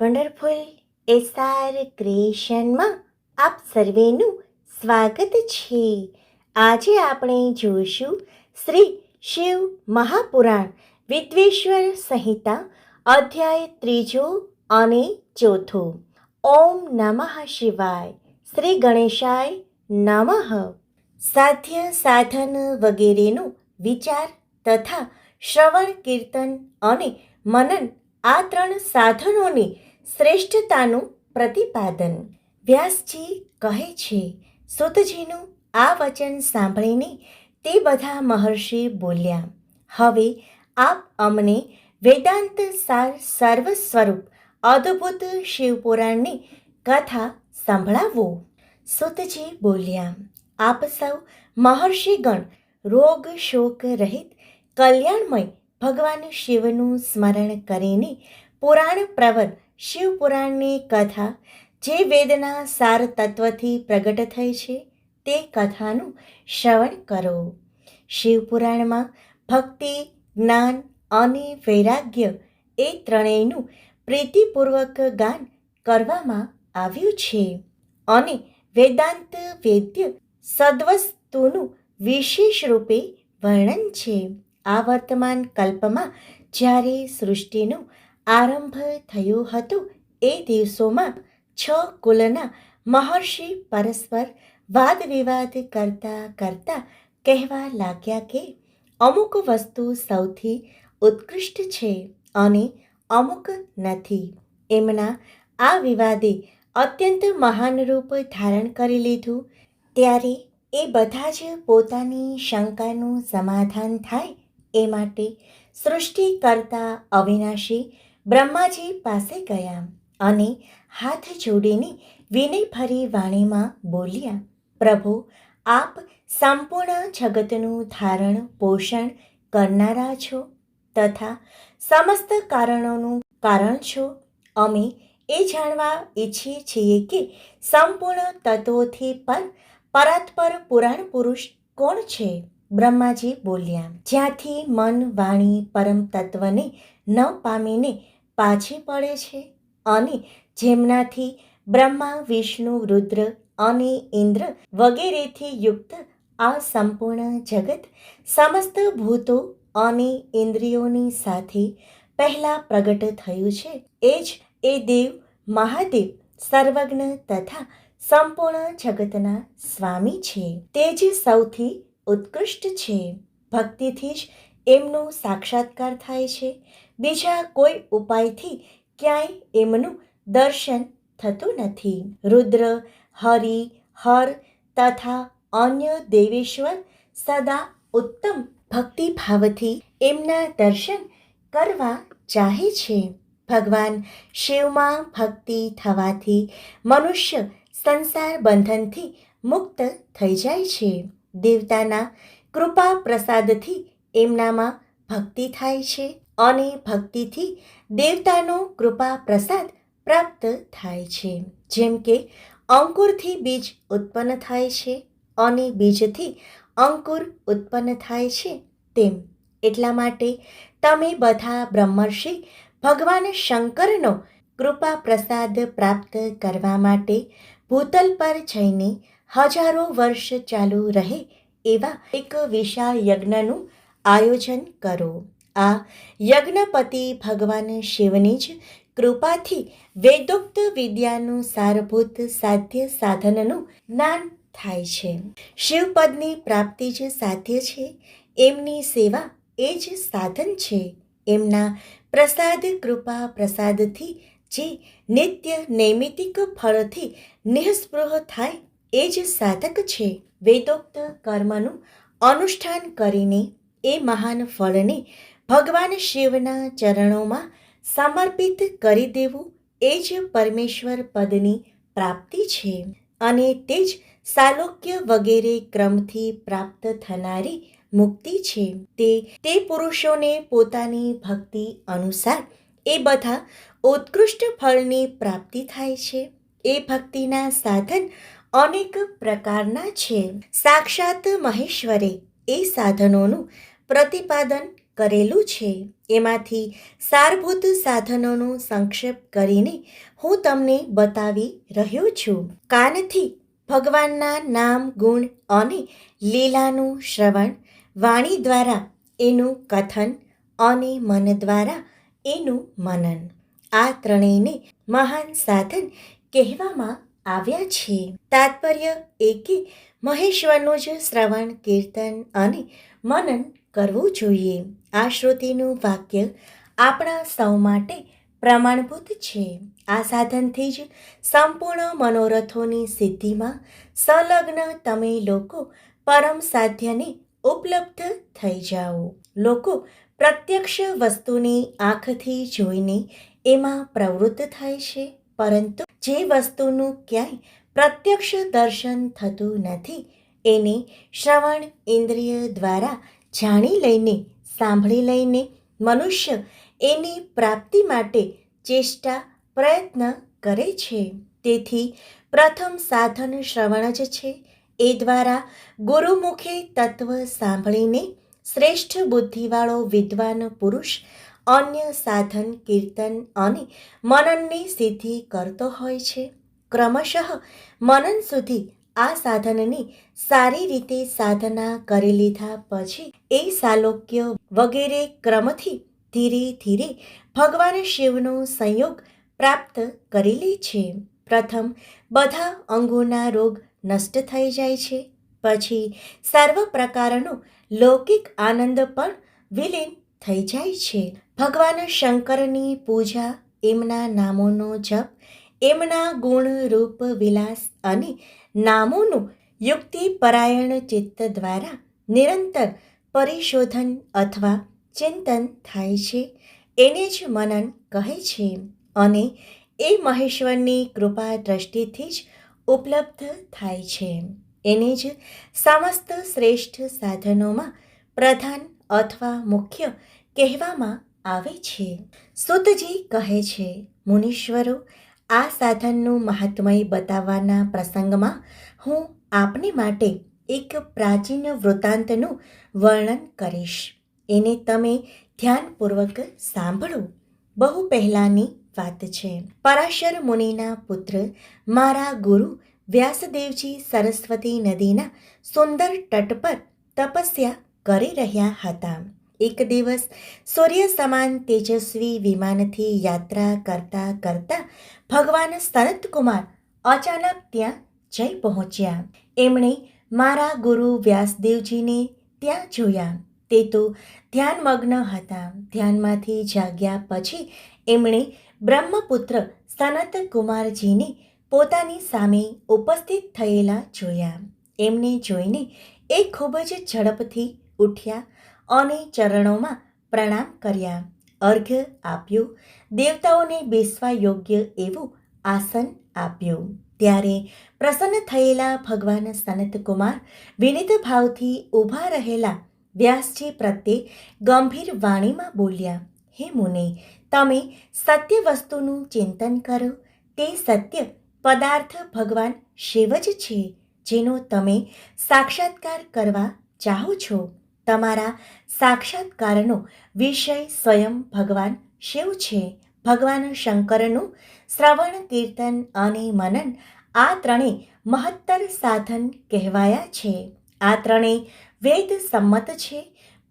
Wonderful SR ક્રિએશનમાં આપ સર્વેનું સ્વાગત છે. આજે આપણે જોઈશું શ્રી શિવ મહાપુરાણ વિદ્વેશ્વર સંહિતા અધ્યાય ત્રીજો અને ચોથો. ઓમ નમઃ શિવાય. શ્રી ગણેશાય નમઃ. સાધ્ય સાધન વગેરેનો વિચાર તથા શ્રવણ કીર્તન અને મનન આ ત્રણ સાધનોની શ્રેષ્ઠતાનું પ્રતિપાદન. વ્યાસજી કહે છે, સુતજીનું આ વચન સાંભળીને તે બધા મહર્ષિ બોલ્યા, હવે આપ અમને વેદાંત સાર સર્વ સ્વરૂપ અદ્ભુત શિવપુરાણની કથા સંભળાવો. સુતજી બોલ્યા, આપ સૌ મહર્ષિગણ રોગ શોક રહિત કલ્યાણમય ભગવાન શિવનું સ્મરણ કરીને પુરાણ પ્રવર શિવપુરાણની કથા જે વેદના સાર તત્વથી પ્રગટ થઈ છે, તે કથાનું શ્રવણ કરો. શિવપુરાણમાં ભક્તિ, જ્ઞાન અને વૈરાગ્ય એ ત્રણેયનું પ્રીતિપૂર્વક ગાન કરવામાં આવ્યું છે અને વેદાંત વેદ્ય સદ્વસ્તુનું વિશેષ રૂપે વર્ણન છે. આ વર્તમાન કલ્પમાં જ્યારે સૃષ્ટિનો આરંભ થયો હતો. એ દિવસોમાં છ કુલના મહર્ષિ પરસ્પર વાદ વિવાદ કરતા કરતા કહેવા લાગ્યા કે, અમુક વસ્તુ સૌથી ઉત્કૃષ્ટ છે અને અમુક નથી. એમના આ વિવાદે અત્યંત મહાન રૂપ ધારણ કરી લીધું. ત્યારે એ બધા જ પોતાની શંકાનું સમાધાન થાય એ માટે સૃષ્ટિ કરતા અવિનાશી બ્રહ્માજી પાસે ગયા અને હાથ જોડીને વિનયભરી વાણીમાં બોલ્યા, પ્રભુ, આપ સંપૂર્ણ જગતનું ધારણ પોષણ કરનારા છો તથા સમસ્ત કારણોનું કારણ છો. અમે એ જાણવા ઈચ્છીએ છીએ કે સંપૂર્ણ તત્વોથી પર પરાત્પર પુરાણ પુરુષ કોણ છે? બ્રહ્માજી બોલ્યા, જ્યાંથી મન વાણી પરમ તત્વને ન પામીને પાછી પડે છે અને જેમનાથી બ્રહ્મા, વિષ્ણુ, રુદ્ર અને ઇન્દ્ર વગેરેથી યુક્ત આ સંપૂર્ણ જગત સમસ્ત ભૂતો અને ઇન્દ્રિયોની સાથે પહેલાં પ્રગટ થયું છે. એ જ એ દેવ મહાદેવ સર્વજ્ઞ તથા સંપૂર્ણ જગતના સ્વામી છે. તે જ સૌથી ઉત્કૃષ્ટ છે. ભક્તિથી જ એમનો સાક્ષાત્કાર થાય છે. બીજા કોઈ ઉપાયથી ક્યાંય એમનું દર્શન થતું નથી. રુદ્ર, હરિ, હર તથા અન્ય દેવેશ્વર સદા ઉત્તમ ભક્તિભાવથી એમના દર્શન કરવા ચાહે છે. ભગવાન શિવમાં ભક્તિ થવાથી મનુષ્ય સંસાર બંધનથી મુક્ત થઈ જાય છે. દેવતાના કૃપા પ્રસાદથી એમનામાં ભક્તિ થાય છે. અને ભક્તિથી દેવતાનો કૃપા પ્રસાદ પ્રાપ્ત થાય છે. જેમ કે, અંકુરથી બીજ ઉત્પન્ન થાય છે અને બીજથી અંકુર ઉત્પન્ન થાય છે તેમ. એટલા માટે તમે બધા બ્રહ્મર્ષિ ભગવાન શંકરનો કૃપા પ્રસાદ પ્રાપ્ત કરવા માટે ભૂતલ પર જઈને હજારો વર્ષ ચાલુ રહે એવા એક વિશાળ યજ્ઞનું આયોજન કરો. આ યજ્ઞપતિ ભગવાન શિવની જ કૃપાથી વેદોક્ત વિદ્યાનું સારભૂત સાધ્ય સાધનનું જ્ઞાન થાય છે. શિવપદની પ્રાપ્તિ જ સાધ્ય છે, એમની સેવા એ જ સાધન છે. એમના પ્રસાદ કૃપા પ્રસાદથી જે નિત્ય નૈમિતિક ફળથી નિઃસ્પૃહ થાય એ જ સાધક છે. વેદોક્ત કર્મનું અનુષ્ઠાન કરીને એ મહાન ફળને ભગવાન શિવના ચરણોમાં સમર્પિત કરી દેવું એ જ પરમેશ્વર પદની પ્રાપ્તિ છે. અને તે જ સાલોક્ય વગેરે ક્રમથી પ્રાપ્ત થનારી મુક્તિ છે. તે તે પુરુષોને પોતાની ભક્તિ અનુસાર એ બધા ઉત્કૃષ્ટ ફળની પ્રાપ્તિ થાય છે. એ ભક્તિના સાધન અનેક પ્રકારના છે. સાક્ષાત મહેશ્વરે એ સાધનોનું પ્રતિપાદન કરેલું છે. એમાંથી સારભૂત સાધનોનો સંક્ષેપ કરીને હું તમને બતાવી રહ્યો છું. કાનથી ભગવાનના નામ, ગુણ અને લીલાનું શ્રવણ, વાણી દ્વારા એનું કથન અને મન દ્વારા એનું મનન. આ ત્રણેયને મહાન સાધન કહેવામાં આવ્યા છે. તાત્પર્ય એ કે મહેશ્વરનું જ શ્રવણ, કીર્તન અને મનન કરવું જોઈએ. આ શ્રુતિનું વાક્ય આપણા સૌ માટે પ્રમાણભૂત છે. આ સાધનથી જ સંપૂર્ણ મનોરથોની સિદ્ધિમાં સંલગ્ન તમે લોકો પરમ સાધ્યને ઉપલબ્ધ થઈ જાઓ. લોકો પ્રત્યક્ષ વસ્તુની આંખથી જોઈને એમાં પ્રવૃત્ત થાય છે, પરંતુ જે વસ્તુનું ક્યાંય પ્રત્યક્ષ દર્શન થતું નથી, એને શ્રવણ ઇન્દ્રિય દ્વારા જાણી લઈને, સાંભળી લઈને મનુષ્ય એની પ્રાપ્તિ માટે ચેષ્ટા, પ્રયત્ન કરે છે. તેથી પ્રથમ સાધન શ્રવણ જ છે. એ દ્વારા ગુરુમુખે તત્વ સાંભળીને શ્રેષ્ઠ બુદ્ધિવાળો વિદ્વાન પુરુષ અન્ય સાધન, કીર્તન અને મનનની સિદ્ધિ કરતો હોય છે. ક્રમશઃ મનન સુધી આ સાધનની સારી રીતે સાધના કરી લીધા પછી એ સાલોક્ય વગેરે ક્રમથી ધીરે ધીરે ભગવાન શિવનો સંયોગ પ્રાપ્ત કરી લે છે. પ્રથમ, બધા અંગોના રોગ નષ્ટ થઈ જાય છે. પછી, સર્વ પ્રકારનો લૌકિક આનંદ પણ વિલીન થઈ જાય છે. ભગવાન શંકરની પૂજા, એમના નામોનો જપ, એમના ગુણ રૂપ વિલાસ અને નામોનું યુક્તિપરાયણ ચિત્ત દ્વારા નિરંતર પરિશોધન અથવા ચિંતન થાય છે. એને જ મનન કહે છે અને એ મહેશ્વરની કૃપા દ્રષ્ટિથી જ ઉપલબ્ધ થાય છે. એને જ સમસ્ત શ્રેષ્ઠ સાધનોમાં પ્રધાન અથવા મુખ્ય કહેવામાં આવે છે. સુતજી કહે છે, મુનીશ્વરો આ સાધનનું મહાત્મય બતાવવાના પ્રસંગમાં હું આપને માટે એક પ્રાચીન વૃત્તાંતનું વર્ણન કરીશ. એને તમે ધ્યાનપૂર્વક સાંભળો. બહુ પહેલાંની વાત છે. પરાશર મુનિના પુત્ર મારા ગુરુ વ્યાસદેવજી સરસ્વતી નદીના સુંદર તટ પર તપસ્યા કરી રહ્યા હતા. એક દિવસ સૂર્ય સમાન તેજસ્વી વિમાનથી યાત્રા કરતા કરતા ભગવાન સનતકુમાર અચાનક ત્યાં જઈ પહોંચ્યા. એમણે મારા ગુરુ વ્યાસદેવજીને ત્યાં જોયા. તે તો ધ્યાનમગ્ન હતા. ધ્યાનમાંથી જાગ્યા પછી એમણે બ્રહ્મપુત્ર સનત કુમારજીને પોતાની સામે ઉપસ્થિત થયેલા જોયા. એમને જોઈને એ ખૂબ જ ઝડપથી ઉઠ્યા અને ચરણોમાં પ્રણામ કર્યા. અર્ઘ્ય આપ્યું. દેવતાઓને બેસવા યોગ્ય એવું આસન આપ્યું. ત્યારે પ્રસન્ન થયેલા ભગવાન સનતકુમાર વિનિત ભાવથી ઊભા રહેલા વ્યાસજી પ્રત્યે ગંભીર વાણીમાં બોલ્યા, હે મુને, તમે સત્ય વસ્તુનું ચિંતન કરો. તે સત્ય પદાર્થ ભગવાન શિવ જ છે, જેનો તમે સાક્ષાત્કાર કરવા ચાહો છો. તમારા સાક્ષાત્કારનો વિષય સ્વયં ભગવાન શિવ છે. ભગવાન શંકરનું શ્રવણ, કીર્તન અને મનન આ ત્રણેય મહત્તર સાધન કહેવાયા છે. આ ત્રણેય વેદ સંમત છે.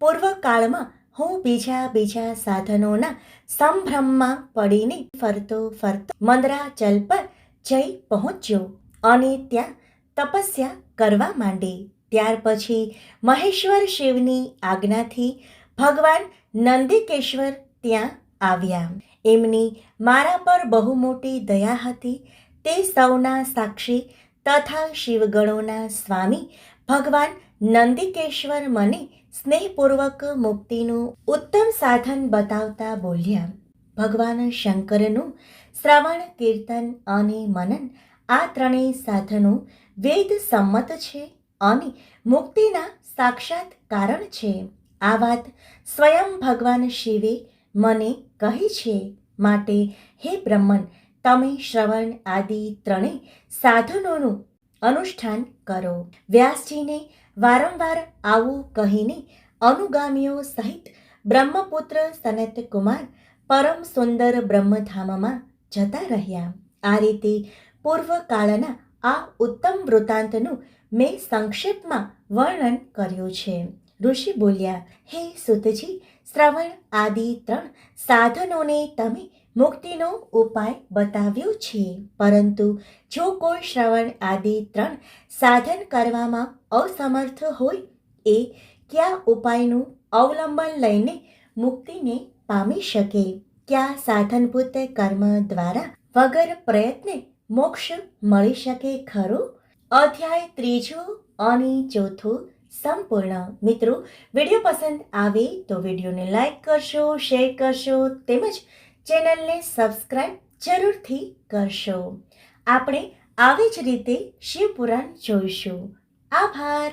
પૂર્વકાળમાં હું બીજા બીજા સાધનોના સંભ્રમમાં પડીને ફરતો ફરતો મંદરાચલ પર જઈ પહોંચ્યો અને ત્યાં તપસ્યા કરવા માંડી. ત્યાર પછી મહેશ્વર શિવની આજ્ઞાથી ભગવાન નંદિકેશ્વર ત્યાં આવ્યા. એમની મારા પર બહુ મોટી દયા હતી. તે સૌના સાક્ષી તથા શિવગણોના સ્વામી ભગવાન નંદિકેશ્વર મને સ્નેહપૂર્વક મુક્તિનું ઉત્તમ સાધન બતાવતા બોલ્યા. ભગવાન શંકરનું શ્રવણ, કીર્તન અને મનન આ ત્રણેય સાધનો વેદ સંમત છે. અને મુક્તિના સાક્ષાત કારણ છે. આ વાત સ્વયં ભગવાન શિવે મને કહી છે. માટે હે બ્રહ્મન, તમે શ્રવણ આદિ ત્રણેય સાધનોનું અનુષ્ઠાન કરો. વ્યાસજીને વારંવાર આવું કહીને અનુગામીઓ સહિત બ્રહ્મપુત્ર સનત કુમાર પરમ સુંદર બ્રહ્મધામમાં જતા રહ્યા. આ રીતે પૂર્વકાળના આ ઉત્તમ વૃત્તાંતનું મેં સંક્ષેપમાં વર્ણન કર્યું છે. ઋષિ બોલ્યા, હે સુતજી, શ્રવણ આદિ ત્રણ સાધનોને તમે મુક્તિનો ઉપાય બતાવ્યો છે. પરંતુ જો કોઈ શ્રવણ આદિ ત્રણ સાધન કરવામાં અસમર્થ હોય, એ કયા ઉપાયનું અવલંબન લઈને મુક્તિને પામી શકે? કયા સાધનભૂત કર્મ દ્વારા વગર પ્રયત્ને મોક્ષ મળી શકે ખરો? અધ્યાય ત્રીજું અને ચોથું સંપૂર્ણ. મિત્રો, વીડિયો પસંદ આવે તો વિડીયોને લાઈક કરશો, શેર કરશો, તેમજ ચેનલને સબસ્ક્રાઈબ જરૂરથી કરશો. આપણે આવી જ રીતે શિવપુરાણ જોઈશું. આભાર.